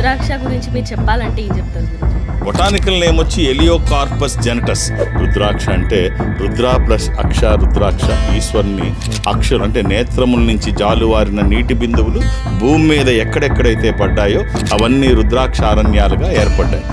రుద్రాక్ష గురించి మీరు చెప్పాలంటే ఏం చెప్తారు బొటానికల్ నేమ్ వచ్చి ఎలియోకార్పస్ జెనటస్ రుద్రాక్ష అంటే రుద్రా ప్లస్ అక్ష రుద్రాక్ష. ఈశ్వరుని అక్షరం అంటే నేత్రముల నుంచి జాలువారిన నీటి బిందువులు భూమి మీద ఎక్కడెక్కడైతే పడ్డాయో అవన్నీ రుద్రాక్ష అరణ్యాలుగా ఏర్పడ్డాయి.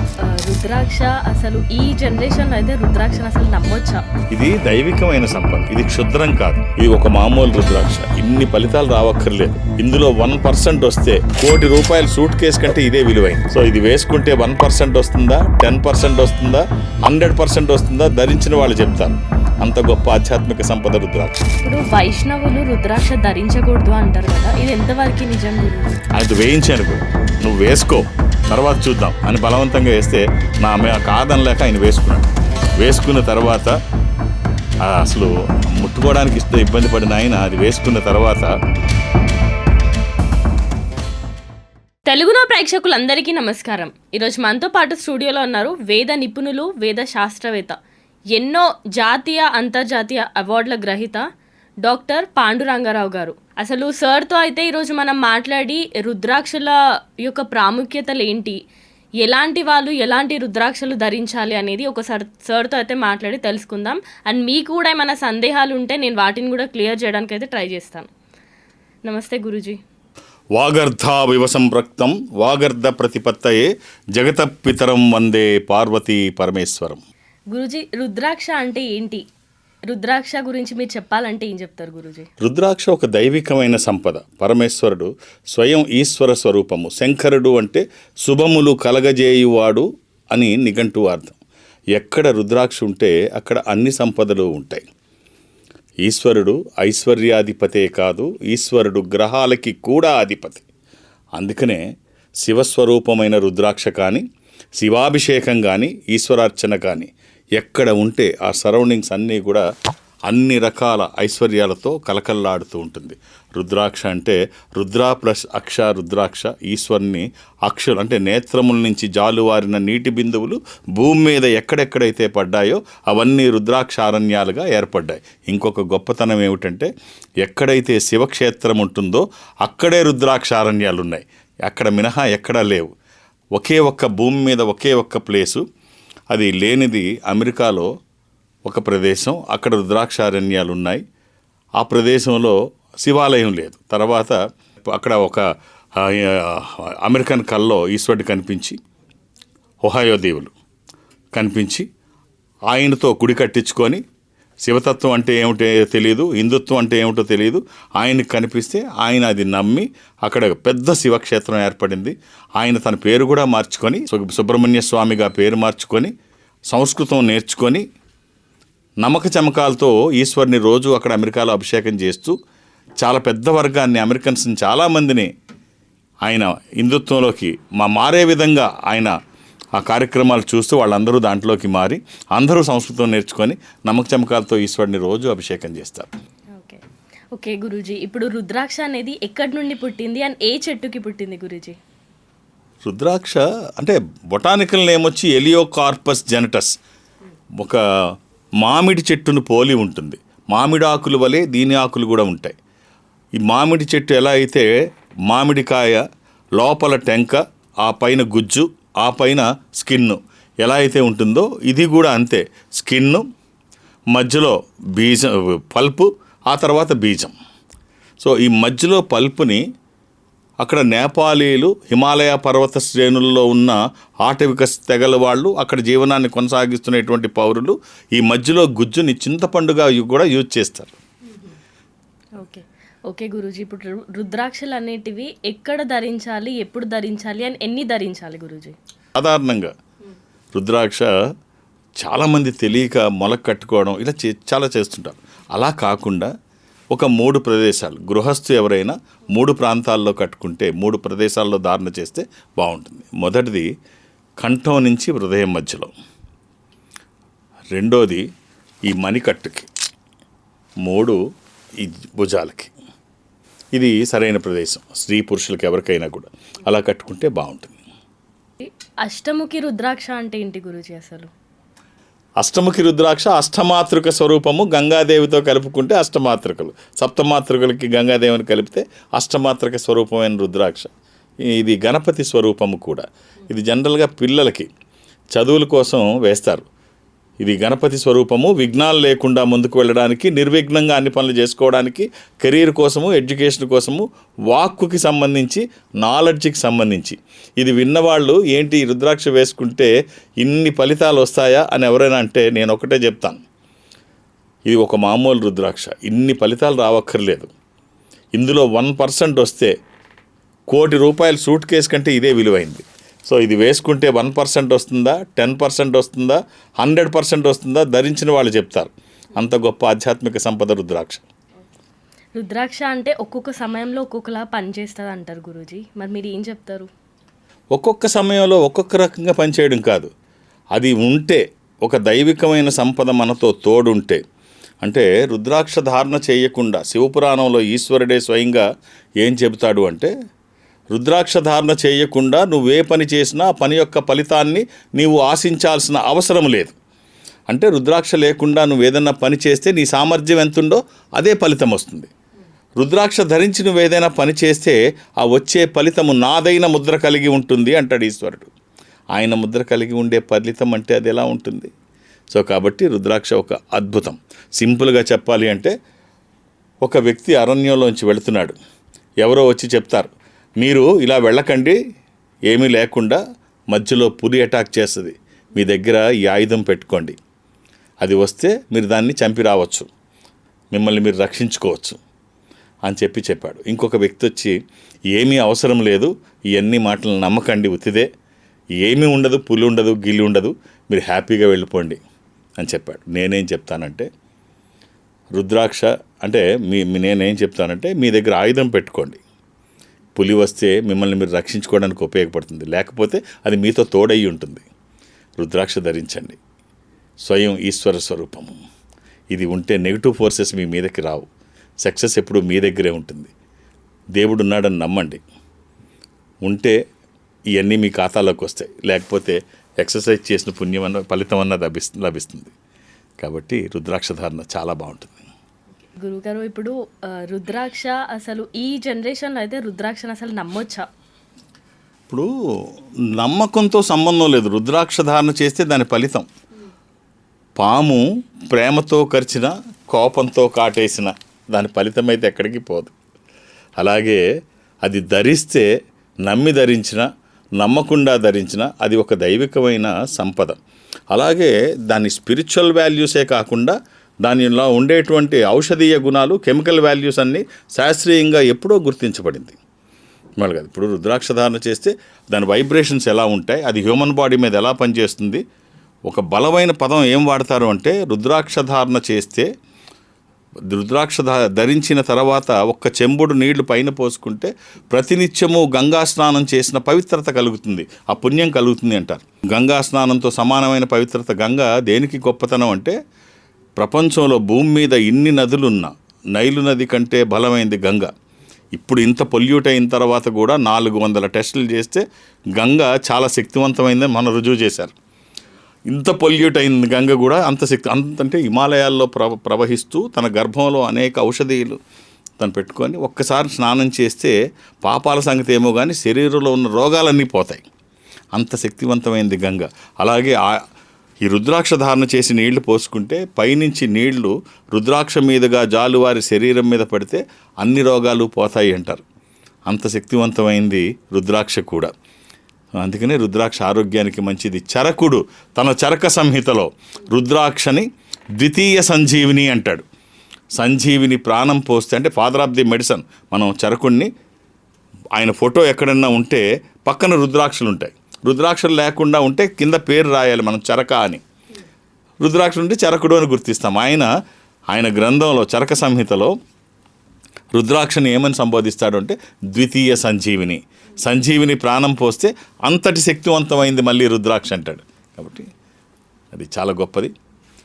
రుద్రాక్ష అసలు ఈ జనరేషన్లో అయితే రుద్రాక్షను అసలు నమ్మొచ్చా? ఇది దైవికమైన సంపద. ఇది క్షుద్రం కాదు. ఇది ఒక మామూలు రుద్రాక్ష. ఇన్ని ఫలితాలు రావక్కర్లేదు. ఇందులో వన్ పర్సెంట్ వస్తే కోటి రూపాయల సూట్ కేసు కంటే ఇదే విలువైంది. సో ఇది వేసుకుంటే వన్ పర్సెంట్ వస్తుందా టెన్ పర్సెంట్ వస్తుందా హండ్రెడ్ పర్సెంట్ వస్తుందా ధరించిన వాళ్ళు చెప్తారు. అంత గొప్ప ఆధ్యాత్మిక సంపద రుద్రాక్ష. ఇప్పుడు వైష్ణవులు రుద్రాక్ష ధరించకూడదు అంటారు కదా? ఇది ఎంతవరకు నిజం అది వేయించాను. నువ్వు వేసుకో. తర్వాత చూద్దాం. అని బలవంతంగా వేస్తే నా మే- కాదనలేక ఆయన వేసుకున్నాడు. వేసుకున్న తర్వాత అసలు ముట్టుకోవడానికి ఇష్ట ఇబ్బంది పడిన ఆయన అది వేసుకున్న తర్వాత తెలుగులో ప్రేక్షకులందరికీ నమస్కారం. ఈరోజు మనతో పాటు స్టూడియోలో ఉన్నారు వేద నిపుణులు వేద శాస్త్రవేత్త ఎన్నో జాతీయ అంతర్జాతీయ అవార్డుల గ్రహీత డాక్టర్ పాండురంగారావు గారు. అసలు సార్తో అయితే ఈరోజు మనం మాట్లాడి రుద్రాక్షల యొక్క ప్రాముఖ్యతలు ఏంటి? ఎలాంటి వాళ్ళు ఎలాంటి రుద్రాక్షలు ధరించాలి అనేది ఒకసారి సార్తో అయితే మాట్లాడి తెలుసుకుందాం. అండ్ మీకు కూడా ఏమైనా సందేహాలు ఉంటే నేను వాటిని కూడా క్లియర్ చేయడానికి అయితే ట్రై చేస్తాను. నమస్తే గురూజీ. వాగర్ధావివ సంప్రక్తం వాగర్ధ ప్రతిపత్తయే జగత పితరం వందే పార్వతీ పరమేశ్వరం. గురుజీ రుద్రాక్ష అంటే ఏంటి? రుద్రాక్ష గురించి మీరు చెప్పాలంటే ఏం చెప్తారు గురుజీ? రుద్రాక్ష ఒక దైవికమైన సంపద. పరమేశ్వరుడు స్వయం ఈశ్వర స్వరూపము. శంకరుడు అంటే శుభములు కలగజేయువాడు అని నిఘంటు అర్థం. ఎక్కడ రుద్రాక్ష ఉంటే అక్కడ అన్ని సంపదలు ఉంటాయి. ఈశ్వరుడు ఐశ్వర్యాధిపతే కాదు ఈశ్వరుడు గ్రహాలకి కూడా అధిపతి. అందుకనే శివస్వరూపమైన రుద్రాక్ష కానీ శివాభిషేకం కానీ ఈశ్వరార్చన కానీ ఎక్కడ ఉంటే ఆ సరౌండింగ్స్ అన్నీ కూడా అన్ని రకాల ఐశ్వర్యాలతో కలకల్లాడుతూ ఉంటుంది. రుద్రాక్ష అంటే రుద్రా ప్లస్ అక్ష రుద్రాక్ష ఈశ్వరుని అక్షులు అంటే నేత్రముల నుంచి జాలువారిన నీటి బిందువులు భూమి మీద ఎక్కడెక్కడైతే పడ్డాయో అవన్నీ రుద్రాక్షారణ్యాలుగా ఏర్పడ్డాయి. ఇంకొక గొప్పతనం ఏమిటంటే ఎక్కడైతే శివక్షేత్రం ఉంటుందో అక్కడే రుద్రాక్షారణ్యాలు ఉన్నాయి అక్కడ మినహా ఎక్కడా లేవు. ఒకే ఒక్క భూమి మీద ఒకే ఒక్క ప్లేసు అది లేనిది అమెరికాలో ఒక ప్రదేశం అక్కడ రుద్రాక్షారణ్యాలు ఉన్నాయి ఆ ప్రదేశంలో శివాలయం లేదు. తర్వాత అక్కడ ఒక అమెరికన్ కల్లో ఈశ్వరుడు కనిపించి ఒహాయో దేవులు కనిపించి ఆయనతో గుడి కట్టించుకొని శివతత్వం అంటే ఏమిటో తెలియదు హిందుత్వం అంటే ఏమిటో తెలియదు ఆయనకు కనిపిస్తే ఆయన అది నమ్మి అక్కడ పెద్ద శివక్షేత్రం ఏర్పడింది. ఆయన తన పేరు కూడా మార్చుకొని సుబ్రహ్మణ్య స్వామిగా పేరు మార్చుకొని సంస్కృతం నేర్చుకొని నమ్మక చమకాలతో ఈశ్వరుని రోజు అక్కడ అమెరికాలో అభిషేకం చేస్తూ చాలా పెద్ద వర్గాన్ని అమెరికన్స్ని చాలామందిని ఆయన హిందుత్వంలోకి మా మారే విధంగా ఆయన ఆ కార్యక్రమాలు చూస్తూ వాళ్ళందరూ దాంట్లోకి మారి అందరూ సంస్కృతం నేర్చుకొని నమ్మక చమకాలతో ఈశ్వరుని రోజు అభిషేకం చేస్తారు. ఓకే. ఓకే గురూజీ ఇప్పుడు రుద్రాక్ష అనేది ఎక్కడి నుండి పుట్టింది అండ్ ఏ చెట్టుకి పుట్టింది గురూజీ? రుద్రాక్ష అంటే బొటానికల్ నేమ్ వచ్చి ఎలియోకార్పస్ జెనటస్. ఒక మామిడి చెట్టును పోలి ఉంటుంది. మామిడి ఆకులు వలె దీని ఆకులు కూడా ఉంటాయి. ఈ మామిడి చెట్టు ఎలా అయితే మామిడికాయ లోపల టెంక ఆ పైన గుజ్జు ఆ పైన స్కిన్ ఎలా అయితే ఉంటుందో ఇది కూడా అంతే. స్కిన్ మధ్యలో బీజం పల్పు ఆ తర్వాత బీజం. సో ఈ మధ్యలో పల్పుని అక్కడ నేపాలీలు హిమాలయ పర్వత శ్రేణుల్లో ఉన్న ఆటవిక తెగల వాళ్ళు అక్కడ జీవనాన్ని కొనసాగిస్తున్నటువంటి పౌరులు ఈ మధ్యలో గుజ్జుని చింతపండుగా కూడా యూజ్ చేస్తారు. ఓకే గురూజీ ఇప్పుడు రుద్రాక్షలు అనేటివి ఎక్కడ ధరించాలి ఎప్పుడు ధరించాలి అని ఎన్ని ధరించాలి గురూజీ? సాధారణంగా రుద్రాక్ష చాలామంది తెలియక మొలక కట్టుకోవడం ఇలా చే చాలా చేస్తుంటారు. అలా కాకుండా ఒక మూడు ప్రదేశాలు గృహస్థు ఎవరైనా మూడు ప్రాంతాల్లో కట్టుకుంటే మూడు ప్రదేశాల్లో ధారణ చేస్తే బాగుంటుంది. మొదటిది కంఠం నుంచి హృదయం మధ్యలో. రెండోది ఈ మణికట్టుకి. మూడు ఈ భుజాలకి. ఇది సరైన ప్రదేశం. స్త్రీ పురుషులకి ఎవరికైనా కూడా. అలా కట్టుకుంటే బాగుంటుంది. అష్టముఖి రుద్రాక్ష అంటే ఏంటి గురూజీ అసలు? అష్టముఖి రుద్రాక్ష అష్టమాతృక స్వరూపము గంగాదేవితో కలుపుకుంటే అష్టమాతృకలు. సప్తమాతృకలకి గంగాదేవిని కలిపితే అష్టమాతృక స్వరూపమైన రుద్రాక్ష. ఇది గణపతి స్వరూపము కూడా. ఇది జనరల్గా పిల్లలకి చదువుల కోసం వేస్తారు. ఇది గణపతి స్వరూపము విఘ్నాలు లేకుండా ముందుకు వెళ్ళడానికి నిర్విఘ్నంగా అన్ని పనులు చేసుకోవడానికి కెరీర్ కోసము ఎడ్యుకేషన్ కోసము వాక్కుకి సంబంధించి నాలెడ్జ్కి సంబంధించి. ఇది విన్నవాళ్ళు ఏంటి రుద్రాక్ష వేసుకుంటే ఇన్ని ఫలితాలు వస్తాయా? అని ఎవరైనా అంటే నేను ఒకటే చెప్తాను. ఇది ఒక మామూలు రుద్రాక్ష. ఇన్ని ఫలితాలు రావక్కర్లేదు. ఇందులో వన్ పర్సెంట్ వస్తే కోటి రూపాయల సూట్ కేసు కంటే ఇదే విలువైంది. సో ఇది వేసుకుంటే వన్ పర్సెంట్ వస్తుందా టెన్ పర్సెంట్ వస్తుందా హండ్రెడ్ పర్సెంట్ వస్తుందా ధరించిన వాళ్ళు చెప్తారు. అంత గొప్ప ఆధ్యాత్మిక సంపద రుద్రాక్ష. రుద్రాక్ష అంటే ఒక్కొక్క సమయంలో ఒక్కొక్కలా పనిచేస్తుంది అంటారు గురూజీ. మరి మీరు ఏం చెప్తారు? ఒక్కొక్క సమయంలో ఒక్కొక్క రకంగా పనిచేయడం కాదు. అది ఉంటే ఒక దైవికమైన సంపద మనతో తోడుంటే. అంటే రుద్రాక్ష ధారణ చేయకుండా శివపురాణంలో ఈశ్వరుడే స్వయంగా ఏం చెబుతాడు అంటే రుద్రాక్ష ధారణ చేయకుండా నువ్వే పని చేసినా ఆ పని యొక్క ఫలితాన్ని నీవు ఆశించాల్సిన అవసరం లేదు. అంటే రుద్రాక్ష లేకుండా నువ్వు ఏదైనా పని చేస్తే నీ సామర్థ్యం ఎంతుందో అదే ఫలితం వస్తుంది. రుద్రాక్ష ధరించి నువ్వు ఏదైనా పని చేస్తే ఆ వచ్చే ఫలితము నాదైన ముద్ర కలిగి ఉంటుంది అంటాడు ఈశ్వరుడు. ఆయన ముద్ర కలిగి ఉండే ఫలితం అంటే అది ఎలా ఉంటుంది? సో కాబట్టి రుద్రాక్ష ఒక అద్భుతం. సింపుల్గా చెప్పాలి అంటే ఒక వ్యక్తి అరణ్యంలోంచి వెళుతున్నాడు. ఎవరో వచ్చి చెప్తారు మీరు ఇలా వెళ్ళకండి ఏమీ లేకుండా మధ్యలో పులి అటాక్ చేస్తుంది. మీ దగ్గర ఈ ఆయుధం పెట్టుకోండి. అది వస్తే మీరు దాన్ని చంపి రావచ్చు. మిమ్మల్ని మీరు రక్షించుకోవచ్చు అని చెప్పి చెప్పాడు. ఇంకొక వ్యక్తి వచ్చి ఏమీ అవసరం లేదు ఇవన్నీ మాటలు నమ్మకండి ఉతిదే. ఏమీ ఉండదు పులి ఉండదు గిల్లి ఉండదు. మీరు హ్యాపీగా వెళ్ళిపోండి అని చెప్పాడు. నేనేం చెప్తానంటే రుద్రాక్ష అంటే మీ మీ- నేనేం చెప్తానంటే మీ దగ్గర ఆయుధం పెట్టుకోండి. పులి వస్తే మిమ్మల్ని మీరు రక్షించుకోవడానికి ఉపయోగపడుతుంది. లేకపోతే అది మీతో తోడయి ఉంటుంది. రుద్రాక్ష ధరించండి. స్వయం ఈశ్వర స్వరూపము. ఇది ఉంటే నెగిటివ్ ఫోర్సెస్ మీ మీదకి రావు. సక్సెస్ ఎప్పుడు మీ దగ్గరే ఉంటుంది. దేవుడు ఉన్నాడని నమ్మండి. ఉంటే ఇవన్నీ మీ ఖాతాలోకి వస్తాయి. లేకపోతే ఎక్సర్సైజ్ చేసిన పుణ్యం అన్న ఫలితం అన్న లభిస్తుంది లభిస్తుంది. కాబట్టి రుద్రాక్ష ధారణ చాలా బాగుంటుంది. గురుగారు ఇప్పుడు రుద్రాక్ష అసలు ఈ జనరేషన్లో అయితే రుద్రాక్షను అసలు నమ్మొచ్చా? ఇప్పుడు నమ్మకంతో సంబంధం లేదు. రుద్రాక్ష ధారణ చేస్తే దాని ఫలితం. పాము ప్రేమతో కరిచిన కోపంతో కాటేసిన దాని ఫలితం అయితే ఎక్కడికి పోదు. అలాగే అది ధరిస్తే నమ్మి ధరించిన నమ్మకుండా ధరించిన అది ఒక దైవికమైన సంపద. అలాగే దాని స్పిరిచువల్ వాల్యూసే కాకుండా దానిలో ఉండేటువంటి ఔషధీయ గుణాలు కెమికల్ వాల్యూస్ అన్నీ శాస్త్రీయంగా ఎప్పుడో గుర్తించబడింది. మళ్ళీ కాదు ఇప్పుడు రుద్రాక్ష ధారణ చేస్తే దాని వైబ్రేషన్స్ ఎలా ఉంటాయి అది హ్యూమన్ బాడీ మీద ఎలా పనిచేస్తుంది ఒక బలమైన పదం ఏం వాడతారు అంటే రుద్రాక్ష ధారణ చేస్తే రుద్రాక్ష ధరించిన తర్వాత ఒక్క చెంబుడు నీళ్ళు పైన పోసుకుంటే ప్రతినిత్యము గంగా స్నానం చేసిన పవిత్రత కలుగుతుంది ఆ పుణ్యం కలుగుతుంది అంటారు. గంగా స్నానంతో సమానమైన పవిత్రత గంగ దేనికి గొప్పతనం అంటే ప్రపంచంలో భూమి మీద ఇన్ని నదులున్నా నైలు నది కంటే బలమైంది గంగ. ఇప్పుడు ఇంత పొల్యూట్ అయిన తర్వాత కూడా నాలుగు వందల టెస్టులు చేస్తే గంగ చాలా శక్తివంతమైందని మన రుజువు చేశారు. ఇంత పొల్యూట్ అయింది గంగ కూడా అంత శక్తి అంత అంటే హిమాలయాల్లో ప్ర ప్రవహిస్తూ తన గర్భంలో అనేక ఔషధీయులు తను పెట్టుకొని ఒక్కసారి స్నానం చేస్తే పాపాల సంగతి ఏమో కానీ శరీరంలో ఉన్న రోగాలన్నీ పోతాయి. అంత శక్తివంతమైంది గంగ. అలాగే ఆ ఈ రుద్రాక్ష ధారణ చేసి నీళ్ళు పోసుకుంటే పైనుంచి నీళ్ళు రుద్రాక్ష మీదుగా జాలువారి శరీరం మీద పడితే అన్ని రోగాలు పోతాయి అంటారు. అంత శక్తివంతమైంది రుద్రాక్ష కూడా. అందుకనే రుద్రాక్ష ఆరోగ్యానికి మంచిది. చరకుడు తన చరక సంహితలో రుద్రాక్షని ద్వితీయ సంజీవిని అంటాడు. సంజీవిని ప్రాణం పోస్తే అంటే ఫాదర్ ఆఫ్ ది మెడిసిన్ మనం చరకుణ్ణి ఆయన ఫోటో ఎక్కడన్నా ఉంటే పక్కన రుద్రాక్షలు ఉంటాయి రుద్రాక్షలు లేకుండా ఉంటే కింద పేరు రాయాలి మనం చరక అని. రుద్రాక్షలు ఉంటే చరకుడు అని గుర్తిస్తాం. ఆయన ఆయన గ్రంథంలో చరక సంహితలో రుద్రాక్షని ఏమని సంబోధిస్తాడు అంటే ద్వితీయ సంజీవిని. సంజీవిని ప్రాణం పోస్తే అంతటి శక్తివంతమైంది మళ్ళీ రుద్రాక్ష అంటాడు. కాబట్టి అది చాలా గొప్పది.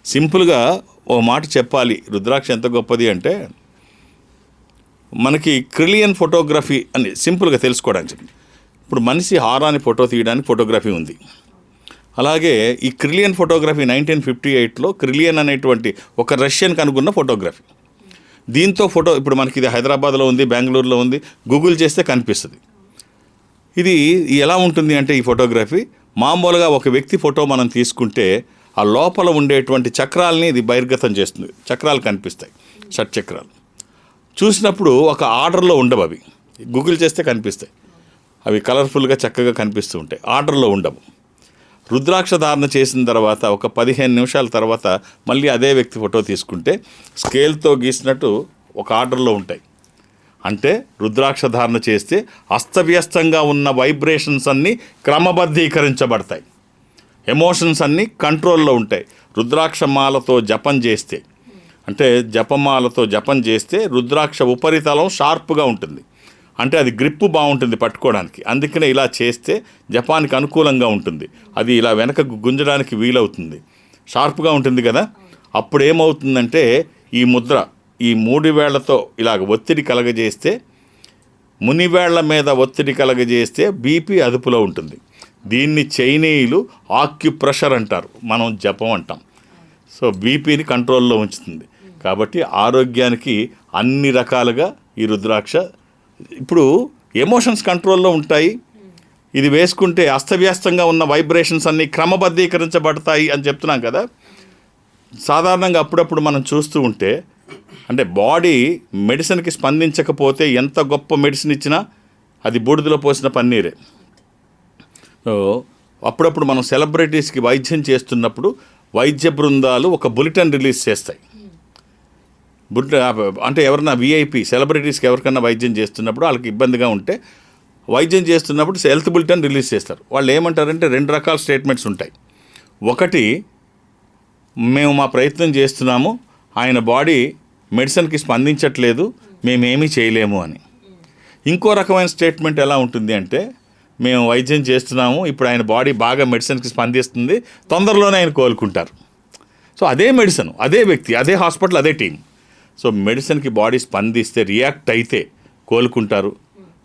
సింపుల్గా ఓ మాట చెప్పాలి. రుద్రాక్ష ఎంత గొప్పది అంటే మనకి క్రిలియన్ ఫోటోగ్రఫీ అని సింపుల్గా తెలుసుకోవడానికి ఇప్పుడు మనిషి హారాన్ని ఫోటో తీయడానికి ఫోటోగ్రఫీ ఉంది. అలాగే ఈ క్రిలియన్ ఫోటోగ్రఫీ నైన్టీన్ ఫిఫ్టీ ఎయిట్లో క్రిలియన్ అనేటువంటి ఒక రష్యన్ కనుగొన్న ఫోటోగ్రఫీ. దీంతో ఫోటో ఇప్పుడు మనకి ఇది హైదరాబాద్లో ఉంది బెంగళూరులో ఉంది గూగుల్ చేస్తే కనిపిస్తుంది. ఇది ఎలా ఉంటుంది అంటే ఈ ఫోటోగ్రఫీ మామూలుగా ఒక వ్యక్తి ఫోటో మనం తీసుకుంటే ఆ లోపల ఉండేటువంటి చక్రాలని ఇది బహిర్గతం చేస్తుంది. చక్రాలు కనిపిస్తాయి షట్ చక్రాలు. చూసినప్పుడు ఒక ఆర్డర్లో ఉండవు అవి. గూగుల్ చేస్తే కనిపిస్తాయి. అవి కలర్ఫుల్గా చక్కగా కనిపిస్తూ ఉంటాయి. ఆర్డర్లో ఉండవు. రుద్రాక్ష ధారణ చేసిన తర్వాత ఒక పదిహేను నిమిషాల తర్వాత మళ్ళీ అదే వ్యక్తి ఫోటో తీసుకుంటే స్కేల్తో గీసినట్టు ఒక ఆర్డర్లో ఉంటాయి. అంటే రుద్రాక్ష ధారణ చేస్తే అస్తవ్యస్తంగా ఉన్న వైబ్రేషన్స్ అన్నీ క్రమబద్ధీకరించబడతాయి. ఎమోషన్స్ అన్నీ కంట్రోల్లో ఉంటాయి. రుద్రాక్ష మాలతో జపం చేస్తే అంటే జపమాలతో జపం చేస్తే రుద్రాక్ష ఉపరితలం షార్ప్గా ఉంటుంది. అంటే అది గ్రిప్పు బాగుంటుంది పట్టుకోవడానికి. అందుకనే ఇలా చేస్తే జపానికి అనుకూలంగా ఉంటుంది. అది ఇలా వెనక గుంజడానికి వీలవుతుంది. షార్ప్గా ఉంటుంది కదా? అప్పుడు ఏమవుతుందంటే ఈ ముద్ర ఈ మూడు వేళ్ళతో ఇలాగ ఒత్తిడి కలగజేస్తే మునివేళ్ళ మీద ఒత్తిడి కలగజేస్తే బీపీ అదుపులో ఉంటుంది. దీన్ని చైనీయులు ఆక్యుప్రెషర్ అంటారు. మనం జపం అంటాం. సో బీపీని కంట్రోల్లో ఉంచుతుంది. కాబట్టి ఆరోగ్యానికి అన్ని రకాలుగా ఈ రుద్రాక్ష ఇప్పుడు ఎమోషన్స్ కంట్రోల్లో ఉంటాయి. ఇది వేసుకుంటే అస్తవ్యస్తంగా ఉన్న వైబ్రేషన్స్ అన్నీ క్రమబద్ధీకరించబడతాయి అని చెప్తున్నాం కదా. సాధారణంగా అప్పుడప్పుడు మనం చూస్తూ ఉంటే అంటే బాడీ మెడిసిన్కి స్పందించకపోతే ఎంత గొప్ప మెడిసిన్ ఇచ్చినా అది బూడిదలో పోసిన పన్నీరే. అప్పుడప్పుడు మనం సెలబ్రిటీస్కి వైద్యం చేస్తున్నప్పుడు వైద్య బృందాలు ఒక బులెటిన్ రిలీజ్ చేస్తాయి. బులెటిన్ అంటే ఎవరన్నా వీఐపీ సెలబ్రిటీస్కి ఎవరికన్నా వైద్యం చేస్తున్నప్పుడు వాళ్ళకి ఇబ్బందిగా ఉంటే వైద్యం చేస్తున్నప్పుడు హెల్త్ బులెటిన్ రిలీజ్ చేస్తారు. వాళ్ళు ఏమంటారంటే రెండు రకాల స్టేట్మెంట్స్ ఉంటాయి. ఒకటి మేము మా ప్రయత్నం చేస్తున్నాము ఆయన బాడీ మెడిసిన్కి స్పందించట్లేదు మేమేమీ చేయలేము అని. ఇంకో రకమైన స్టేట్మెంట్ ఎలా ఉంటుంది అంటే మేము వైద్యం చేస్తున్నాము ఇప్పుడు ఆయన బాడీ బాగా మెడిసిన్కి స్పందిస్తుంది తొందరలోనే ఆయన కోలుకుంటారు. సో అదే మెడిసిన్ అదే వ్యక్తి అదే హాస్పిటల్ అదే టీం సో మెడిసిన్కి బాడీ స్పందిస్తే రియాక్ట్ అయితే కోలుకుంటారు.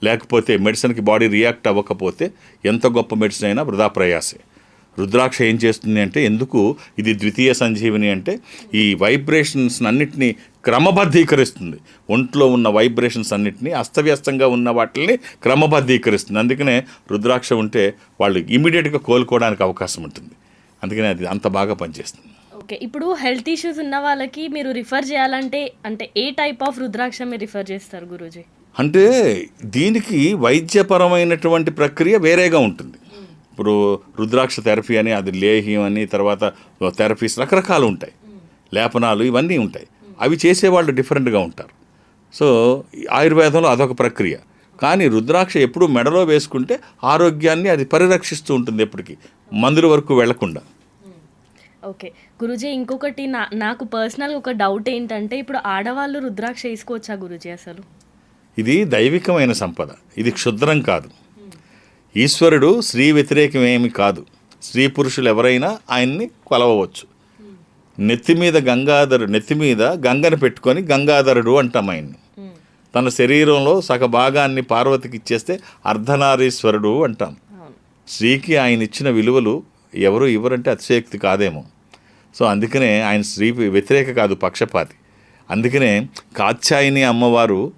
లేకపోతే మెడిసిన్కి బాడీ రియాక్ట్ అవ్వకపోతే ఎంత గొప్ప మెడిసిన్ అయినా వృధా ప్రయాసే. రుద్రాక్ష ఏం చేస్తుంది అంటే ఎందుకు ఇది ద్వితీయ సంజీవిని అంటే ఈ వైబ్రేషన్స్ అన్నిటినీ క్రమబద్ధీకరిస్తుంది. ఒంట్లో ఉన్న వైబ్రేషన్స్ అన్నిటినీ అస్తవ్యస్తంగా ఉన్న వాటిని క్రమబద్ధీకరిస్తుంది. అందుకనే రుద్రాక్ష ఉంటే వాళ్ళు ఇమీడియట్గా కోలుకోవడానికి అవకాశం ఉంటుంది. అందుకనే అది అంత బాగా పనిచేస్తుంది. ఓకే ఇప్పుడు హెల్త్ ఇష్యూస్ ఉన్న వాళ్ళకి మీరు రిఫర్ చేయాలంటే అంటే ఏ టైప్ ఆఫ్ రుద్రాక్ష మీరు రిఫర్ చేస్తారు గురూజీ? అంటే దీనికి వైద్యపరమైనటువంటి ప్రక్రియ వేరేగా ఉంటుంది. ఇప్పుడు రుద్రాక్ష థెరపీ అని అది లేహ్యం అని తర్వాత థెరపీస్ రకరకాలు ఉంటాయి. లేపనాలు ఇవన్నీ ఉంటాయి. అవి చేసేవాళ్ళు డిఫరెంట్గా ఉంటారు. సో ఆయుర్వేదంలో అదొక ప్రక్రియ. కానీ రుద్రాక్ష ఎప్పుడు మెడలో వేసుకుంటే ఆరోగ్యాన్ని అది పరిరక్షిస్తూ ఉంటుంది ఎప్పటికీ. మందుల వరకు వెళ్ళకుండా. ఓకే. గురూజీ ఇంకొకటి నా నాకు పర్సనల్ ఒక డౌట్ ఏంటంటే ఇప్పుడు ఆడవాళ్ళు రుద్రాక్ష వేసుకోవచ్చా గురూజీ అసలు? ఇది దైవికమైన సంపద. ఇది క్షుద్రం కాదు. ఈశ్వరుడు స్త్రీ వ్యతిరేకమేమి కాదు. స్త్రీ పురుషులు ఎవరైనా ఆయన్ని కొలవవచ్చు. నెత్తి మీద గంగాధరు నెత్తి మీద గంగను పెట్టుకొని గంగాధరుడు అంటాం ఆయన్ని. తన శరీరంలో సగ భాగాన్ని పార్వతికి ఇచ్చేస్తే అర్ధనారీశ్వరుడు అంటాం. స్త్రీకి ఆయన ఇచ్చిన విలువలు ఎవరు ఇవ్వరంటే అతిశయోక్తి కాదేమో. సో అందుకనే ఆయన స్త్రీ వ్యతిరేక కాదు పక్షపాతి. అందుకనే కాత్యాయని అమ్మవారు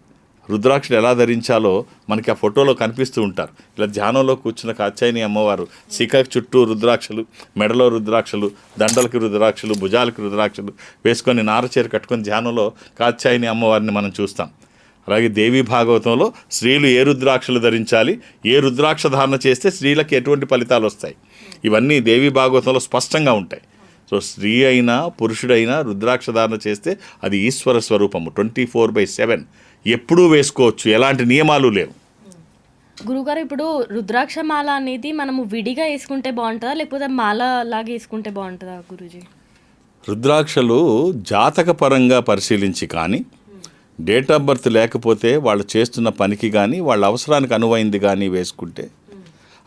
రుద్రాక్షలు ఎలా ధరించాలో మనకి ఆ ఫోటోలో కనిపిస్తూ ఉంటారు. ఇలా ధ్యానంలో కూర్చున్న కాత్యాయని అమ్మవారు శిఖ చుట్టూ రుద్రాక్షలు మెడలో రుద్రాక్షలు దండలకి రుద్రాక్షలు భుజాలకి రుద్రాక్షలు వేసుకొని నారచీర కట్టుకొని ధ్యానంలో కాత్యాయని అమ్మవారిని మనం చూస్తాం. అలాగే దేవీ భాగవతంలో స్త్రీలు ఏ రుద్రాక్షలు ధరించాలి ఏ రుద్రాక్ష ధారణ చేస్తే స్త్రీలకు ఎటువంటి ఫలితాలు వస్తాయి? ఇవన్నీ దేవీ భాగవతంలో స్పష్టంగా ఉంటాయి. సో స్త్రీ అయినా పురుషుడైనా రుద్రాక్ష ధారణ చేస్తే అది ఈశ్వర స్వరూపము ట్వంటీ ఫోర్ బై సెవెన్. ఎప్పుడూ వేసుకోవచ్చు ఎలాంటి నియమాలు లేవు. గురుగారు ఇప్పుడు రుద్రాక్ష మాల అనేది మనము విడిగా వేసుకుంటే బాగుంటుందా లేకపోతే మాల లాగా వేసుకుంటే బాగుంటుందా గురూజీ? రుద్రాక్షలు జాతకపరంగా పరిశీలించి కానీ డేట్ ఆఫ్ బర్త్ లేకపోతే వాళ్ళు చేస్తున్న పనికి కానీ వాళ్ళ అవసరానికి అనువైంది కానీ వేసుకుంటే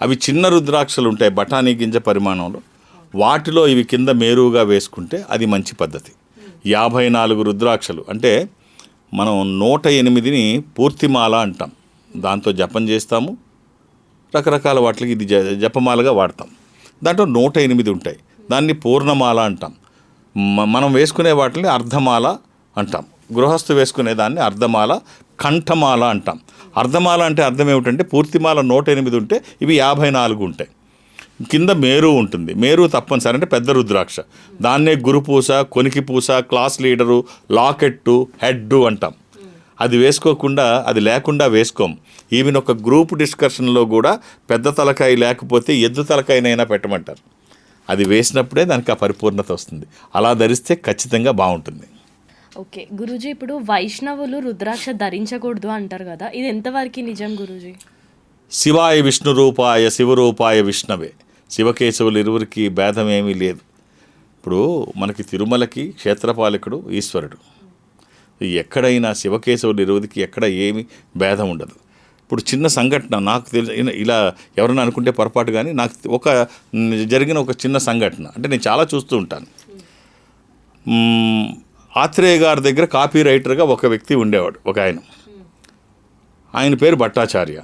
అవి చిన్న రుద్రాక్షలు ఉంటాయి బఠానీ గింజ పరిమాణంలో. వాటిలో ఇవి కింద మేరువుగా వేసుకుంటే అది మంచి పద్ధతి. యాభై నాలుగు రుద్రాక్షలు. అంటే మనం నూట ఎనిమిదిని పూర్తిమాల అంటాం. దాంతో జపం చేస్తాము. రకరకాల వాటికి ఇది జ- జపమాలగా వాడతాం. దాంట్లో నూట ఎనిమిది ఉంటాయి. దాన్ని పూర్ణమాల అంటాం. మనం వేసుకునే వాటిని అర్ధమాల అంటాం. గృహస్థు వేసుకునే దాన్ని అర్ధమాల కంఠమాల అంటాం. అర్ధమాల అంటే అర్థం ఏమిటంటే పూర్తిమాల నూట ఎనిమిది ఉంటే ఇవి యాభై నాలుగు ఉంటాయి. కింద మేరు ఉంటుంది. మేరు తప్పనిసరి అంటే పెద్ద రుద్రాక్ష. దాన్నే గురుపూస కొనికి పూస క్లాస్ లీడరు లాకెట్టు హెడ్డు అంటాం. అది వేసుకోకుండా అది లేకుండా వేసుకోం. ఈవెన్ ఒక గ్రూప్ డిస్కషన్లో కూడా పెద్ద తలకాయ లేకపోతే ఎద్దు తలకాయనైనా పెట్టమంటారు. అది వేసినప్పుడే దానికి ఆ పరిపూర్ణత వస్తుంది. అలా ధరిస్తే ఖచ్చితంగా బాగుంటుంది. ఓకే గురూజీ ఇప్పుడు వైష్ణవులు రుద్రాక్ష ధరించకూడదు అంటారు కదా ఇది ఎంతవరకు నిజం గురూజీ? శివాయ విష్ణు రూపాయ శివరూపాయ విష్ణవే. శివకేశవులు ఇరువురికి భేదం ఏమీ లేదు. ఇప్పుడు మనకి తిరుమలకి క్షేత్రపాలకుడు ఈశ్వరుడు. ఎక్కడైనా శివకేశవులు ఇరువురికి ఎక్కడ ఏమి భేదం ఉండదు. ఇప్పుడు చిన్న సంఘటన నాకు తెలిసి ఇలా ఎవరైనా అనుకుంటే పొరపాటు కానీ నాకు ఒక జరిగిన ఒక చిన్న సంఘటన. అంటే నేను చాలా చూస్తూ ఉంటాను. ఆత్రేయ గారి దగ్గర కాపీ రైటర్గా ఒక వ్యక్తి ఉండేవాడు ఒక ఆయన. ఆయన పేరు భట్టాచార్య.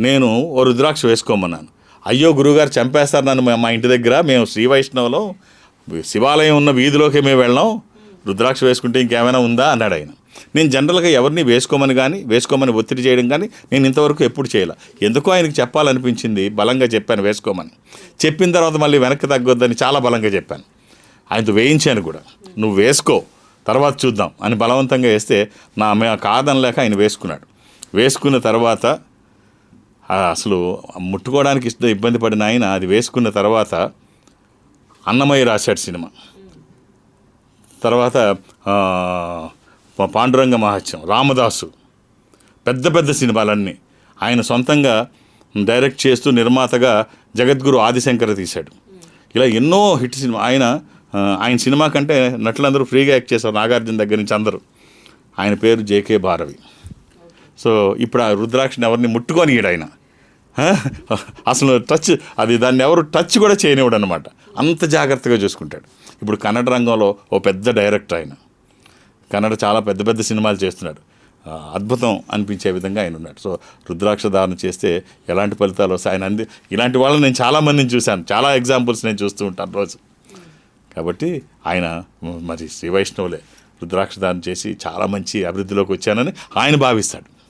నేను ఓ రుద్రాక్ష వేసుకోమన్నాను. అయ్యో గురుగారు చంపేస్తారు నన్ను మా- ఇంటి దగ్గర మేము శ్రీ వైష్ణవలో శివాలయం ఉన్న వీధిలోకి మేము వెళ్ళాం రుద్రాక్ష వేసుకుంటే ఇంకేమైనా ఉందా అన్నాడు ఆయన. నేను జనరల్గా ఎవరిని వేసుకోమని కానీ వేసుకోమని ఒత్తిడి చేయడం కానీ నేను ఇంతవరకు ఎప్పుడు చేయలే. ఎందుకో ఆయనకి చెప్పాలనిపించింది బలంగా చెప్పాను వేసుకోమని. చెప్పిన తర్వాత మళ్ళీ వెనక్కి తగ్గొద్దని చాలా బలంగా చెప్పాను. ఆయనతో వేయించాను కూడా. నువ్వు వేసుకో తర్వాత చూద్దాం అని బలవంతంగా వేస్తే నా మే కాదనలేక ఆయన వేసుకున్నాడు. వేసుకున్న తర్వాత అసలు ముట్టుకోవడానికి ఇష్ట ఇబ్బంది పడిన ఆయన అది వేసుకున్న తర్వాత అన్నమయ్య రాశాడు సినిమా. తర్వాత పాండురంగ మహత్యం రామదాసు పెద్ద పెద్ద సినిమాలన్నీ ఆయన సొంతంగా డైరెక్ట్ చేస్తూ నిర్మాతగా జగద్గురు ఆదిశంకర తీశాడు. ఇలా ఎన్నో హిట్ సినిమా. ఆయన ఆయన సినిమా కంటే నటులందరూ ఫ్రీగా యాక్ట్ చేశారు నాగార్జున దగ్గర నుంచి అందరూ. ఆయన పేరు జేకే భారవి. సో ఇప్పుడు ఆ రుద్రాక్షని ఎవరిని ముట్టుకొని ఆయన. అసలు టచ్ అది దాన్ని ఎవరు టచ్ కూడా చేయనివాడు అనమాట అంత జాగ్రత్తగా చూసుకుంటాడు. ఇప్పుడు కన్నడ రంగంలో ఓ పెద్ద డైరెక్టర్ ఆయన. కన్నడ చాలా పెద్ద పెద్ద సినిమాలు చేస్తున్నాడు. అద్భుతం అనిపించే విధంగా ఆయన ఉన్నాడు. సో రుద్రాక్ష ధారణ చేస్తే ఎలాంటి ఫలితాలు వస్తాయి? ఆయన అంది ఇలాంటి వాళ్ళని నేను చాలామందిని చూశాను. చాలా ఎగ్జాంపుల్స్ నేను చూస్తూ ఉంటాను రోజు. కాబట్టి ఆయన మరి శ్రీ వైష్ణవులే రుద్రాక్ష దానం చేసి చాలా మంచి అభివృద్ధిలోకి వచ్చానని ఆయన భావిస్తాడు.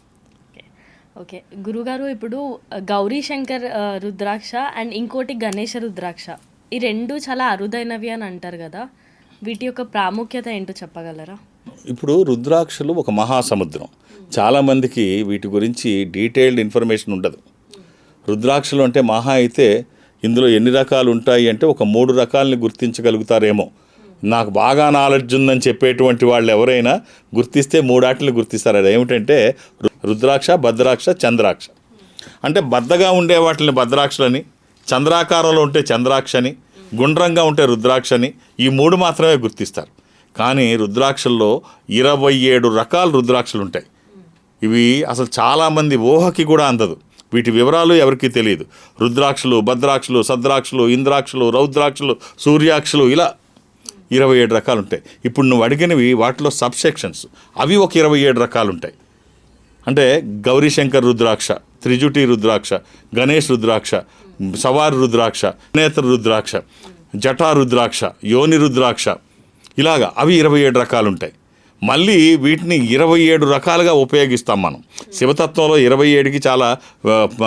ఓకే. గురుగారు ఇప్పుడు గౌరీ శంకర్ రుద్రాక్ష అండ్ ఇంకోటి గణేష రుద్రాక్ష. ఈ రెండు చాలా అరుదైనవి అని అంటారు కదా. వీటి యొక్క ప్రాముఖ్యత ఏంటో చెప్పగలరా? ఇప్పుడు రుద్రాక్షలు ఒక మహాసముద్రం. చాలామందికి వీటి గురించి డీటెయిల్డ్ ఇన్ఫర్మేషన్ ఉండదు. రుద్రాక్షలు అంటే మహా అయితే ఇందులో ఎన్ని రకాలు ఉంటాయి అంటే ఒక మూడు రకాలని గుర్తించగలుగుతారేమో. నాకు బాగా నాలెడ్జ్ ఉందని చెప్పేటువంటి వాళ్ళు ఎవరైనా గుర్తిస్తే మూడాటిని గుర్తిస్తారు. అది ఏమిటంటే రు- రుద్రాక్ష భద్రాక్ష చంద్రాక్ష. అంటే బద్దగా ఉండే వాటిని భద్రాక్షలని చంద్రాకారంలో ఉంటే చంద్రాక్షని గుండ్రంగా ఉంటే రుద్రాక్షని ఈ మూడు మాత్రమే గుర్తిస్తారు. కానీ రుద్రాక్షల్లో ఇరవై ఏడు రకాల రుద్రాక్షలు ఉంటాయి ఇవి అసలు చాలామంది ఊహకి కూడా అందదు. వీటి వివరాలు ఎవరికీ తెలియదు. రుద్రాక్షలు భద్రాక్షలు సద్రాక్షలు ఇంద్రాక్షలు రౌద్రాక్షలు సూర్యాక్షలు ఇలా ఇరవై ఏడు రకాలు ఉంటాయి ఇప్పుడు నువ్వు అడిగినవి వాటిలో సబ్సెక్షన్స్. అవి ఒక ఇరవై ఏడు రకాలు ఉంటాయి అంటే గౌరీశంకర్ రుద్రాక్ష త్రిజుటి రుద్రాక్ష గణేష్ రుద్రాక్ష సవార్ రుద్రాక్ష నేత్ర రుద్రాక్ష జటా రుద్రాక్ష యోని రుద్రాక్ష ఇలాగా అవి ఇరవై ఏడు రకాలు ఉంటాయి మళ్ళీ వీటిని ఇరవై ఏడు రకాలుగా ఉపయోగిస్తాం మనం. శివతత్వంలో ఇరవై ఏడుకి చాలా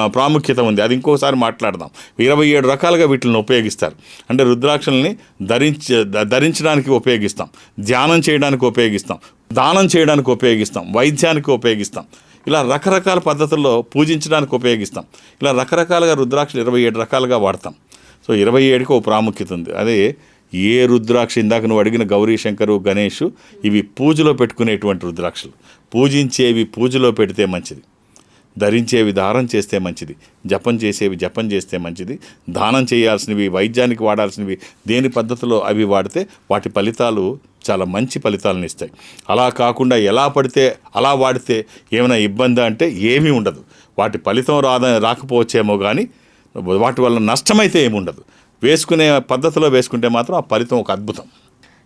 ప్రాముఖ్యత ఉంది. అది ఇంకోసారి మాట్లాడదాం. ఇరవై ఏడు రకాలుగా వీటిని ఉపయోగిస్తారు. అంటే రుద్రాక్షల్ని ధరించ ధరించడానికి ఉపయోగిస్తాం. ధ్యానం చేయడానికి ఉపయోగిస్తాం. దానం చేయడానికి ఉపయోగిస్తాం. వైద్యానికి ఉపయోగిస్తాం. ఇలా రకరకాల పద్ధతుల్లో పూజించడానికి ఉపయోగిస్తాం. ఇలా రకరకాలుగా రుద్రాక్షలు ఇరవై ఏడు రకాలుగా వాడతాం. సో ఇరవై ఏడుకి ఒక ప్రాముఖ్యత ఉంది. అదే ఏ రుద్రాక్ష ఇందాక నువ్వు అడిగిన గౌరీ శంకరు గణేష్ ఇవి పూజలో పెట్టుకునేటువంటి రుద్రాక్షలు. పూజించేవి పూజలో పెడితే మంచిది. ధరించేవి దారం చేస్తే మంచిది. జపం చేసేవి జపం చేస్తే మంచిది. దానం చేయాల్సినవి వైద్యానికి వాడాల్సినవి దేని పద్ధతిలో అవి వాడితే వాటి ఫలితాలు చాలా మంచి ఫలితాలను ఇస్తాయి. అలా కాకుండా ఎలా పడితే అలా వాడితే ఏమైనా ఇబ్బంది అంటే ఏమీ ఉండదు. వాటి ఫలితం రాద రాకపోవచ్చేమో కానీ వాటి వల్ల నష్టమైతే ఏమి ఉండదు వేసుకునే పద్ధతిలో వేసుకుంటే మాత్రం ఆ ఫలితం ఒక అద్భుతం.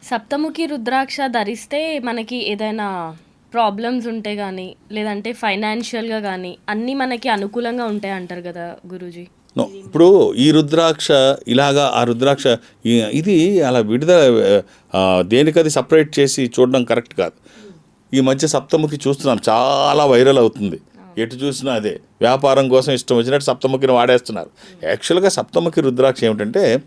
సప్తముఖి రుద్రాక్ష ధరిస్తే మనకి ఏదైనా ప్రాబ్లమ్స్ ఉంటే కానీ లేదంటే ఫైనాన్షియల్గా కానీ అన్నీ మనకి అనుకూలంగా ఉంటాయి అంటారు కదా గురూజీ? ఇప్పుడు ఈ రుద్రాక్ష ఇలాగా ఆ రుద్రాక్ష ఇది అలా విడుదల దేనికది సపరేట్ చేసి చూడడం కరెక్ట్ కాదు. ఈ మధ్య సప్తముఖి చూస్తున్నాం చాలా వైరల్ అవుతుంది. ఎటు చూసినా అదే. వ్యాపారం కోసం ఇష్టం వచ్చినట్టు సప్తముఖిని వాడేస్తున్నారు. యాక్చువల్గా సప్తముఖి రుద్రాక్ష ఏమిటంటే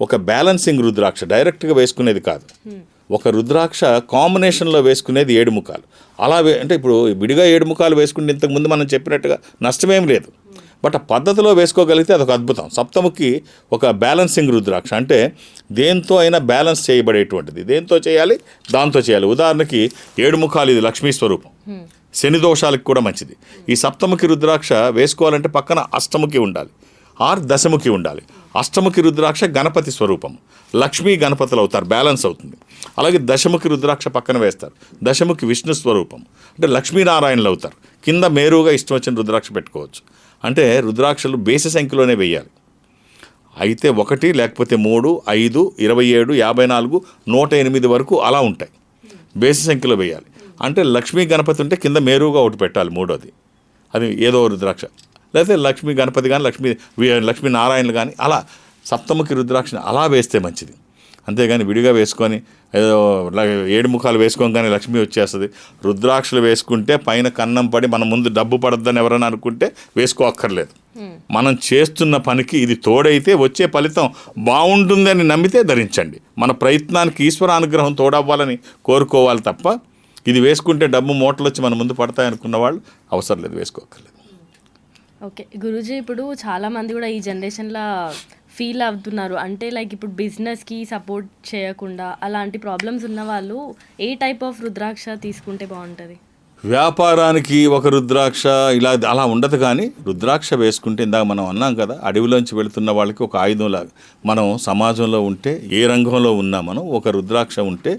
ఒక బ్యాలెన్సింగ్ రుద్రాక్ష డైరెక్ట్గా వేసుకునేది కాదు. ఒక రుద్రాక్ష కాంబినేషన్లో వేసుకునేది ఏడు ముఖాలు. అలా అంటే ఇప్పుడు విడిగా ఏడు ముఖాలు వేసుకుంటే ఇంతకుముందు మనం చెప్పినట్టుగా నష్టమేం లేదు. బట్ ఆ పద్ధతిలో వేసుకోగలిగితే అదొక అద్భుతం. సప్తముఖి ఒక బ్యాలెన్సింగ్ రుద్రాక్ష. అంటే దేంతో అయినా బ్యాలెన్స్ చేయబడేటువంటిది. దేంతో చేయాలి? దాంతో చేయాలి. ఉదాహరణకి ఏడు ముఖాలు ఇది లక్ష్మీ స్వరూపం. శని దోషాలకు కూడా మంచిది. ఈ సప్తముఖి రుద్రాక్ష వేసుకోవాలంటే పక్కన అష్టముఖి ఉండాలి. ఆర్ దశముఖి ఉండాలి. అష్టముఖి రుద్రాక్ష గణపతి స్వరూపం. లక్ష్మీ గణపతులు అవుతారు బ్యాలెన్స్ అవుతుంది. అలాగే దశముఖి రుద్రాక్ష పక్కన వేస్తారు. దశముఖి విష్ణు స్వరూపం. అంటే లక్ష్మీనారాయణలు అవుతారు. కింద మేరుగా ఇష్టం వచ్చిన రుద్రాక్ష పెట్టుకోవచ్చు. అంటే రుద్రాక్షలు బేసి సంఖ్యలోనే వేయాలి. అయితే ఒకటి లేకపోతే మూడు ఐదు ఇరవై ఏడు యాభై నాలుగు నూట ఎనిమిది వరకు అలా ఉంటాయి. బేసి సంఖ్యలో వేయాలి. అంటే లక్ష్మీ గణపతి ఉంటే కింద మేరుగా ఒకటి పెట్టాలి మూడోది. అది ఏదో రుద్రాక్ష. లేకపోతే లక్ష్మీ గణపతి కానీ లక్ష్మీ లక్ష్మీ నారాయణలు కానీ అలా సప్తముఖి రుద్రాక్షని అలా వేస్తే మంచిది. అంతేగాని విడిగా వేసుకొని ఏదో ఏడు ముఖాలు వేసుకోగానే లక్ష్మి వచ్చేస్తుంది. రుద్రాక్షలు వేసుకుంటే పైన కన్నం పడి మన ముందు డబ్బు పడద్దని ఎవరైనా అనుకుంటే వేసుకోక్కర్లేదు. మనం చేస్తున్న పనికి ఇది తోడైతే వచ్చే ఫలితం బాగుంటుందని నమ్మితే ధరించండి. మన ప్రయత్నానికి ఈశ్వర అనుగ్రహం తోడవ్వాలని కోరుకోవాలి తప్ప ఇది వేసుకుంటే డబ్బు మూటలు వచ్చి మన ముందు పడతాయనుకున్న వాళ్ళు అవసరం లేదు వేసుకోక్కర్లేదు ఓకే గురూజీ ఇప్పుడు చాలా మంది కూడా ఈ జనరేషన్లో ఫీల్ అవుతున్నారు. అంటే లైక్ ఇప్పుడు బిజినెస్కి సపోర్ట్ చేయకుండా అలాంటి ప్రాబ్లమ్స్ ఉన్న వాళ్ళు ఏ టైప్ ఆఫ్ రుద్రాక్ష తీసుకుంటే బాగుంటుంది? వ్యాపారానికి ఒక రుద్రాక్ష ఇలా అలా ఉండదు కానీ రుద్రాక్ష వేసుకుంటే ఇందాక మనం అన్నాం కదా అడవిలోంచి వెళుతున్న వాళ్ళకి ఒక ఆయుధంలాగా. మనం సమాజంలో ఉంటే ఏ రంగంలో ఉన్నా మనం ఒక రుద్రాక్ష ఉంటే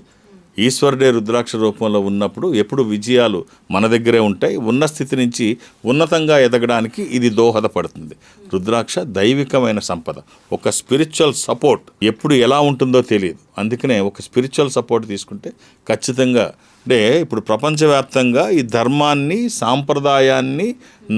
ఈశ్వరుడే రుద్రాక్ష రూపంలో ఉన్నప్పుడు ఎప్పుడు విజయాలు మన దగ్గరే ఉంటాయి. ఉన్న స్థితి నుంచి ఉన్నతంగా ఎదగడానికి ఇది దోహదపడుతుంది. రుద్రాక్ష దైవికమైన సంపద. ఒక స్పిరిచువల్ సపోర్ట్ ఎప్పుడు ఎలా ఉంటుందో తెలియదు. అందుకనే ఒక స్పిరిచువల్ సపోర్ట్ తీసుకుంటే ఖచ్చితంగా అంటే ఇప్పుడు ప్రపంచవ్యాప్తంగా ఈ ధర్మాన్ని సాంప్రదాయాన్ని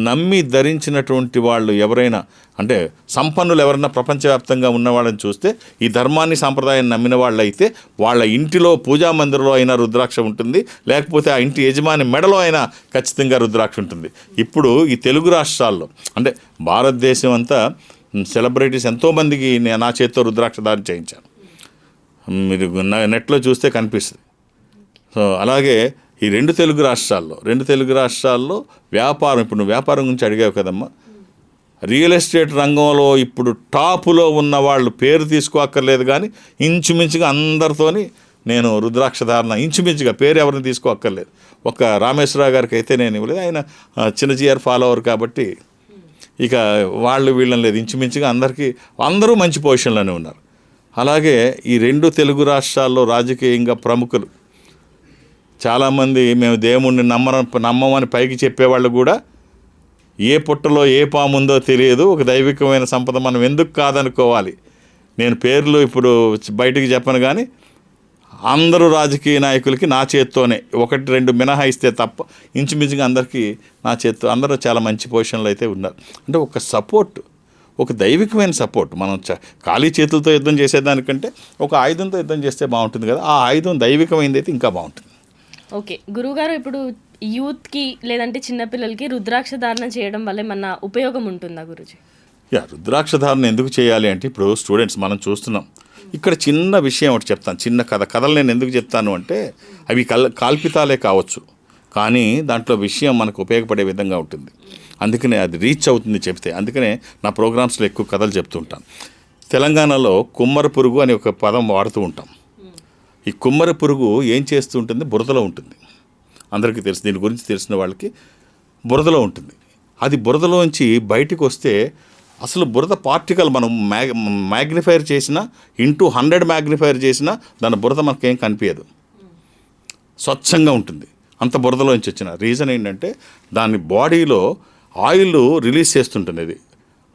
నమ్మి ధరించినటువంటి వాళ్ళు ఎవరైనా అంటే సంపన్నులు ఎవరైనా ప్రపంచవ్యాప్తంగా ఉన్నవాళ్ళని చూస్తే ఈ ధర్మాన్ని సాంప్రదాయాన్ని నమ్మిన వాళ్ళు అయితే వాళ్ళ ఇంటిలో పూజా మందిరంలో అయినా రుద్రాక్ష ఉంటుంది లేకపోతే ఆ ఇంటి యజమాని మెడలో అయినా ఖచ్చితంగా రుద్రాక్ష ఉంటుంది. ఇప్పుడు ఈ తెలుగు రాష్ట్రాల్లో అంటే భారతదేశం అంతా సెలబ్రిటీస్ ఎంతోమందికి నేను నా చేత్తో రుద్రాక్ష దారి చేయించాను మీరు నెట్లో చూస్తే కనిపిస్తుంది. సో అలాగే ఈ రెండు తెలుగు రాష్ట్రాల్లో రెండు తెలుగు రాష్ట్రాల్లో వ్యాపారం ఇప్పుడు నువ్వు వ్యాపారం గురించి అడిగావు కదమ్మా. రియల్ ఎస్టేట్ రంగంలో ఇప్పుడు టాపులో ఉన్న వాళ్ళు పేరు తీసుకోక్కర్లేదు కానీ ఇంచుమించుగా అందరితోని నేను రుద్రాక్ష ధారణ ఇంచుమించుగా పేరు ఎవరిని తీసుకోక్కర్లేదు ఒక రామేశ్వరరావు గారికి అయితే నేను ఇవ్వలేదు. ఆయన చిన్న జిఆర్ ఫాలోవర్ కాబట్టి ఇక వాళ్ళు వీళ్ళని లేదు. ఇంచుమించుగా అందరికీ అందరూ మంచి పొజిషన్లోనే ఉన్నారు. అలాగే ఈ రెండు తెలుగు రాష్ట్రాల్లో రాజకీయంగా ప్రముఖులు చాలామంది మేము దేవుణ్ణి నమ్మరం నమ్మమని పైకి చెప్పేవాళ్ళు కూడా ఏ పుట్టలో ఏ పాము ఉందో తెలియదు ఒక దైవికమైన సంపద మనం ఎందుకు కాదనుకోవాలి? నేను పేర్లు ఇప్పుడు బయటికి చెప్పను కానీ అందరూ రాజకీయ నాయకులకి నా చేత్తోనే ఒకటి రెండు మినహాయిస్తే తప్ప ఇంచుమించుగా అందరికీ నా చేత్తో అందరూ చాలా మంచి పొజిషన్లో అయితే ఉన్నారు. అంటే ఒక సపోర్ట్ ఒక దైవికమైన సపోర్ట్ మనం చ- ఖాళీ చేతులతో యుద్ధం చేసేదానికంటే ఒక ఆయుధంతో యుద్ధం చేస్తే బాగుంటుంది కదా ఆ ఆయుధం దైవికమైనది అయితే ఇంకా బాగుంటుంది. ఓకే. గురువుగారు ఇప్పుడు యూత్కి లేదంటే చిన్నపిల్లలకి రుద్రాక్ష ధారణ చేయడం వల్ల ఏమన్నా ఉపయోగం ఉంటుందా గురుజీ? యా రుద్రాక్ష ధారణ ఎందుకు చేయాలి అంటే ఇప్పుడు స్టూడెంట్స్ మనం చూస్తున్నాం. ఇక్కడ చిన్న విషయం ఒకటి చెప్తాను. చిన్న కథ కథలు నేను ఎందుకు చెప్తాను అంటే అవి కల్ కాల్పితాలే కావచ్చు. కానీ దాంట్లో విషయం మనకు ఉపయోగపడే విధంగా ఉంటుంది. అందుకనే అది రీచ్ అవుతుంది చెప్తే. అందుకనే నా ప్రోగ్రామ్స్లో ఎక్కువ కథలు చెప్తుంటాను తెలంగాణలో కుమ్మర పురుగు అనే ఒక పదం వాడుతూ ఉంటాం. ఈ కుమ్మర పురుగు ఏం చేస్తూ ఉంటుంది బురదలో ఉంటుంది. అందరికీ తెలుసు దీని గురించి తెలిసిన వాళ్ళకి బురదలో ఉంటుంది. అది బురదలోంచి బయటికి వస్తే అసలు బురద పార్టికల్ మనం మ్యాగ్ మ్యాగ్నిఫైర్ చేసినా ఇంటూ హండ్రెడ్ మ్యాగ్నిఫైర్ చేసినా దాని బురద మనకేం కనిపించదు స్వచ్ఛంగా ఉంటుంది. అంత బురదలోంచి వచ్చిన రీజన్ ఏంటంటే దాని బాడీలో ఆయిల్ రిలీజ్ చేస్తుంటుంది అది.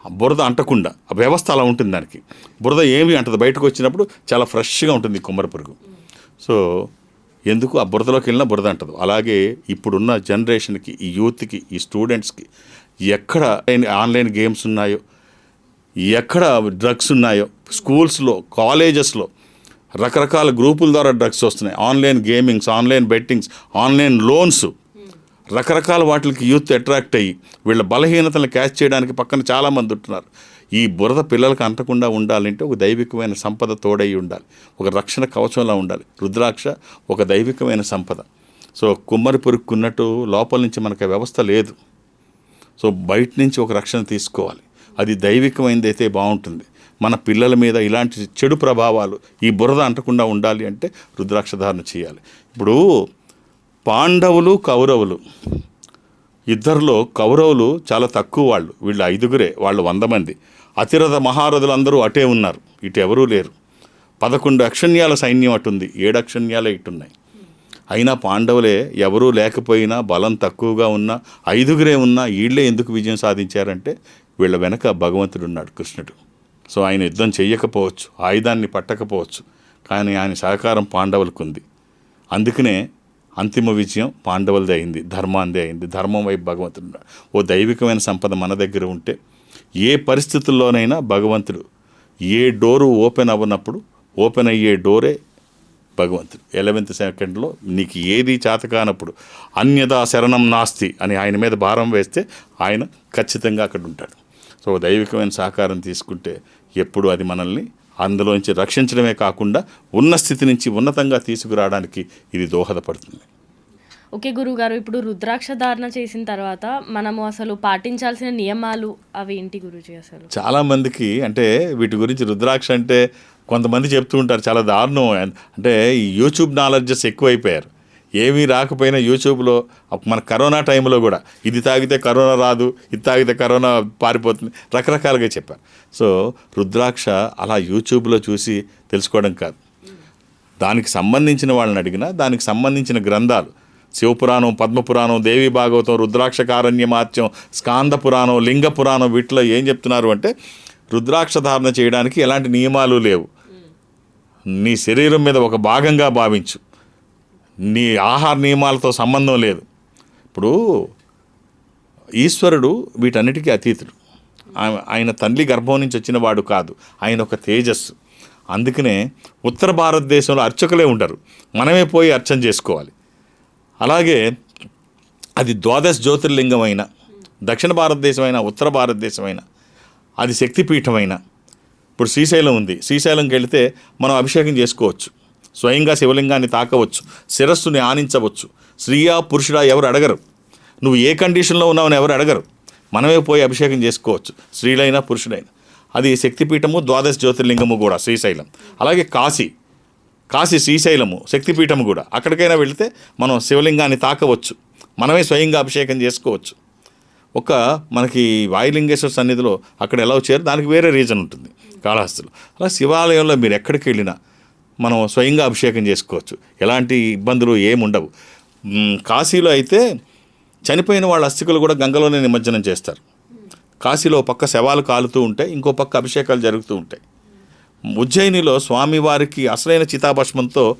ఆ బురద అంటకుండా ఆ వ్యవస్థ అలా ఉంటుంది దానికి. బురద ఏమి అంటది. బయటకు వచ్చినప్పుడు చాలా ఫ్రెష్గా ఉంటుంది కుమ్మర పురుగు. సో ఎందుకు ఆ బురదలోకి వెళ్ళినా బురద అంటదు. అలాగే ఇప్పుడున్న జనరేషన్కి ఈ యూత్కి ఈ స్టూడెంట్స్కి ఎక్కడ ఆన్లైన్ గేమ్స్ ఉన్నాయో ఎక్కడ డ్రగ్స్ ఉన్నాయో స్కూల్స్లో కాలేజెస్లో రకరకాల గ్రూపుల ద్వారా డ్రగ్స్ వస్తున్నాయి. Online gamings online bettings online loans రకరకాల వాటికి యూత్ అట్రాక్ట్ అయ్యి వీళ్ళ బలహీనతలను క్యాచ్ చేయడానికి పక్కన చాలామంది ఉంటున్నారు. ఈ బురద పిల్లలకు అంటకుండా ఉండాలంటే ఒక దైవికమైన సంపద తోడై ఉండాలి. ఒక రక్షణ కవచంలా ఉండాలి. రుద్రాక్ష ఒక దైవికమైన సంపద. సో కుమ్మరి పురుక్కున్నట్టు లోపల నుంచి మనకు వ్యవస్థ లేదు. సో బయట నుంచి ఒక రక్షణ తీసుకోవాలి. అది దైవికమైనది అయితే బాగుంటుంది. మన పిల్లల మీద ఇలాంటి చెడు ప్రభావాలు ఈ బురద అంటకుండా ఉండాలి అంటే రుద్రాక్ష ధారణ చేయాలి. ఇప్పుడు పాండవులు కౌరవులు ఇద్దరిలో కౌరవులు చాలా తక్కువ వాళ్ళు. వీళ్ళు ఐదుగురే వాళ్ళు వంద మంది. అతిరథ మహారథులు అందరూ అటే ఉన్నారు. ఇటు ఎవరూ లేరు. పదకొండు అక్షణ్యాల సైన్యం అటుంది. ఏడు అక్షణ్యాలే ఇటున్నాయి అయినా పాండవులే ఎవరూ లేకపోయినా బలం తక్కువగా ఉన్నా ఐదుగురే ఉన్నా వీళ్ళే ఎందుకు విజయం సాధించారంటే వీళ్ళ వెనక భగవంతుడు ఉన్నాడు కృష్ణుడు. సో ఆయన యుద్ధం చేయకపోవచ్చు ఆయుధాన్ని పట్టకపోవచ్చు. కానీ ఆయన సహకారం పాండవులకు ఉంది అందుకనే అంతిమ విజయం పాండవులదే అయింది ధర్మాందే అయింది. ధర్మం వైపు భగవంతుడు ఓ దైవికమైన సంపద మన దగ్గర ఉంటే ఏ పరిస్థితుల్లోనైనా భగవంతుడు ఏ డోరు ఓపెన్ అవ్వనప్పుడు ఓపెన్ అయ్యే డోరే భగవంతుడు. ఎలవెంత్ సెకండ్లో నీకు ఏది చేతకానప్పుడు అన్యదా శరణం నాస్తి అని ఆయన మీద భారం వేస్తే ఆయన ఖచ్చితంగా అక్కడ ఉంటాడు. సో దైవికమైన సహకారం తీసుకుంటే ఎప్పుడు అది మనల్ని అందులోంచి రక్షించడమే కాకుండా ఉన్న స్థితి నుంచి ఉన్నతంగా తీసుకురావడానికి ఇది దోహదపడుతుంది. ఓకే గురువు గారు ఇప్పుడు రుద్రాక్ష ధారణ చేసిన తర్వాత మనము అసలు పాటించాల్సిన నియమాలు అవి ఏంటి గురుజీ అసలు? చాలామందికి అంటే వీటి గురించి రుద్రాక్ష అంటే కొంతమంది చెప్తూ ఉంటారు చాలా దారుణం. అంటే ఈ యూట్యూబ్ నాలెడ్జెస్ ఎక్కువైపోయారు. ఏమీ రాకపోయినా యూట్యూబ్లో మన కరోనా టైంలో కూడా ఇది తాగితే కరోనా రాదు ఇది తాగితే కరోనా పారిపోతుంది రకరకాలుగా చెప్పారు. సో రుద్రాక్ష అలా యూట్యూబ్లో చూసి తెలుసుకోవడం కాదు. దానికి సంబంధించిన వాళ్ళని అడిగినా దానికి సంబంధించిన గ్రంథాలు శివపురాణం పద్మపురాణం దేవి భాగవతం రుద్రాక్ష కారణ్యమాత్యం స్కాంద పురాణం లింగ పురాణం వీటిలో ఏం చెప్తున్నారు అంటే రుద్రాక్ష ధారణ చేయడానికి ఎలాంటి నియమాలు లేవు. నీ శరీరం మీద ఒక భాగంగా భావించు. నీ ఆహార నియమాలతో సంబంధం లేదు. ఇప్పుడు ఈశ్వరుడు వీటన్నిటికీ అతీతుడు. ఆయన తల్లి గర్భం నుంచి వచ్చిన వాడు కాదు. ఆయన ఒక తేజస్సు. అందుకనే ఉత్తర భారతదేశంలో అర్చకులే ఉండరు. మనమే పోయి అర్చన చేసుకోవాలి. అలాగే అది ద్వాదశ జ్యోతిర్లింగమైన దక్షిణ భారతదేశమైన ఉత్తర భారతదేశమైన అది శక్తిపీఠమైన. ఇప్పుడు శ్రీశైలం ఉంది. శ్రీశైలంకి వెళితే మనం అభిషేకం చేసుకోవచ్చు. స్వయంగా శివలింగాన్ని తాకవచ్చు శిరస్సుని ఆనించవచ్చు. స్త్రీయా పురుషుడా ఎవరు అడగరు. నువ్వు ఏ కండిషన్లో ఉన్నావని ఎవరు అడగరు. మనమే పోయి అభిషేకం చేసుకోవచ్చు స్త్రీలైనా పురుషుడైనా అది శక్తిపీఠము ద్వాదశ జ్యోతిర్లింగము కూడా శ్రీశైలం. అలాగే కాశీ కాశీ శ్రీశైలము శక్తిపీఠము కూడా. అక్కడికైనా వెళితే మనం శివలింగాన్ని తాకవచ్చు. మనమే స్వయంగా అభిషేకం చేసుకోవచ్చు. ఒక మనకి వాయులింగేశ్వర సన్నిధిలో అక్కడ ఎలా వచ్చారు? దానికి వేరే రీజన్ ఉంటుంది కాళహస్తిలో. అలా శివాలయంలో మీరు ఎక్కడికి వెళ్ళినా మనం స్వయంగా అభిషేకం చేసుకోవచ్చు. ఎలాంటి ఇబ్బందులు ఏముండవు కాశీలో అయితే చనిపోయిన వాళ్ళ అస్థికులు కూడా గంగలోనే నిమజ్జనం చేస్తారు. కాశీలో పక్క శవాలు కాలుతూ ఉంటాయి ఇంకో పక్క అభిషేకాలు జరుగుతూ ఉంటాయి. ఉజ్జయినిలో స్వామివారికి అసలైన చితాభస్మంతో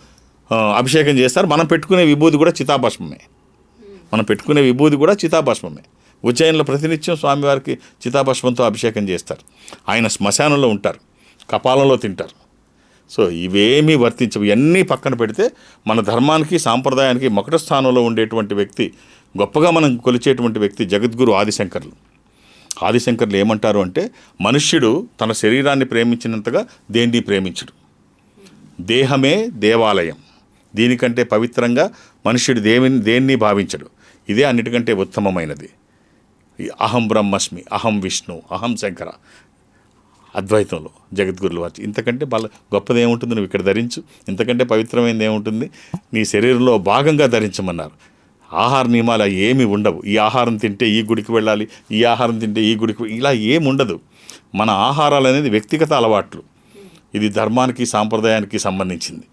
అభిషేకం చేస్తారు. మనం పెట్టుకునే విభూది కూడా చితాభస్మమే. మనం పెట్టుకునే విభూది కూడా చితాభస్మమే. ఉజ్జయినిలో ప్రతినిత్యం స్వామివారికి చితాభస్మంతో అభిషేకం చేస్తారు. ఆయన శ్మశానంలో ఉంటారు. కపాలంలో తింటారు. సో ఇవేమీ వర్తించవు. ఇవన్నీ పక్కన పెడితే మన ధర్మానికి సాంప్రదాయానికి మొకట స్థానంలో ఉండేటువంటి వ్యక్తి గొప్పగా మనం కొలిచేటువంటి వ్యక్తి జగద్గురు ఆదిశంకర్లు. ఆదిశంకర్లు ఏమంటారు అంటే మనుష్యుడు తన శరీరాన్ని ప్రేమించినంతగా దేన్ని ప్రేమించడు? దేహమే దేవాలయం. దీనికంటే పవిత్రంగా మనుష్యుడు దేవిని దేన్ని భావించడు. ఇదే అన్నిటికంటే ఉత్తమమైనది. అహం బ్రహ్మస్మి అహం విష్ణు అహం శంకర అద్వైతంలో జగద్గురులు వారి ఇంతకంటే బల గొప్పది ఏముంటుంది నువ్వు ఇక్కడ ధరించు. ఇంతకంటే పవిత్రమైనది ఏముంటుంది? నీ శరీరంలో భాగంగా ధరించమన్నారు. ఆహార నియమాలు ఏమీ ఉండవు. ఈ ఆహారం తింటే ఈ గుడికి వెళ్ళాలి ఈ ఆహారం తింటే ఈ గుడికి ఇలా ఏమి ఉండదు. మన ఆహారాలు అనేది వ్యక్తిగత అలవాట్లు. ఇది ధర్మానికి సాంప్రదాయానికి సంబంధించింది.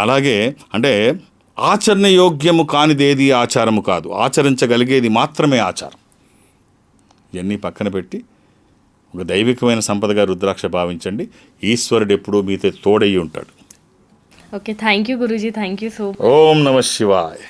అలాగే అంటే ఆచరణయోగ్యము కానిదేది ఆచారము కాదు. ఆచరించగలిగేది మాత్రమే ఆచారం. ఇవన్నీ పక్కన పెట్టి ఒక దైవికమైన సంపదగా రుద్రాక్ష భావించండి. ఈశ్వరుడు ఎప్పుడూ మీతో తోడయి ఉంటాడు. Okay thank you Guruji thank you so ఓం నమ శివాయ.